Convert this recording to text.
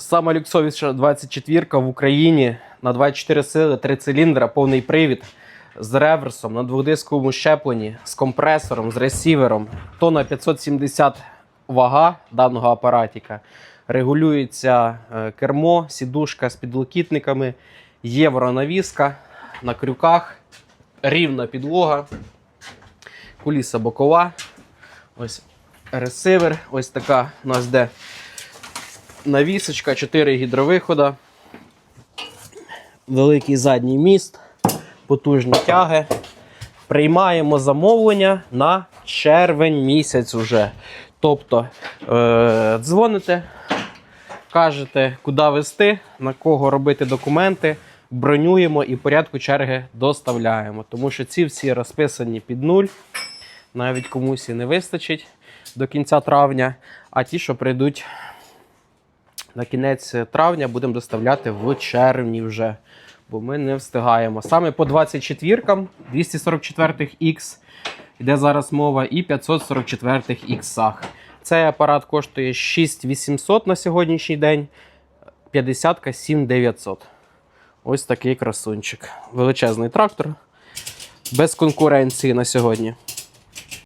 Сама люксовіша 24 в Україні на 24 сили, 3 циліндра, повний привід з реверсом на двохдисковому щепленні, з компресором, з ресівером. Тона 570 вага даного апаратіка. Регулюється е, кермо, сідушка з підлокітниками, євронавіска на крюках, рівна підлога, куліса бокова. Ось ресивер. Ось така у нас де навісочка, 4 гідровихода, великий задній міст, потужні тяги. Приймаємо замовлення на червень місяць уже. Тобто е- дзвоните, кажете, куди везти, на кого робити документи, бронюємо і порядку черги доставляємо. Тому що ці всі розписані під нуль. Навіть комусь і не вистачить до кінця травня, а ті, що прийдуть на кінець травня будемо доставляти в червні вже, бо ми не встигаємо. Саме по 24-кам, 244 X, йде зараз мова, і 544 X. Цей апарат коштує 6800 на сьогоднішній день, 50-ка 7900. Ось такий красунчик. Величезний трактор. Без конкуренції на сьогодні.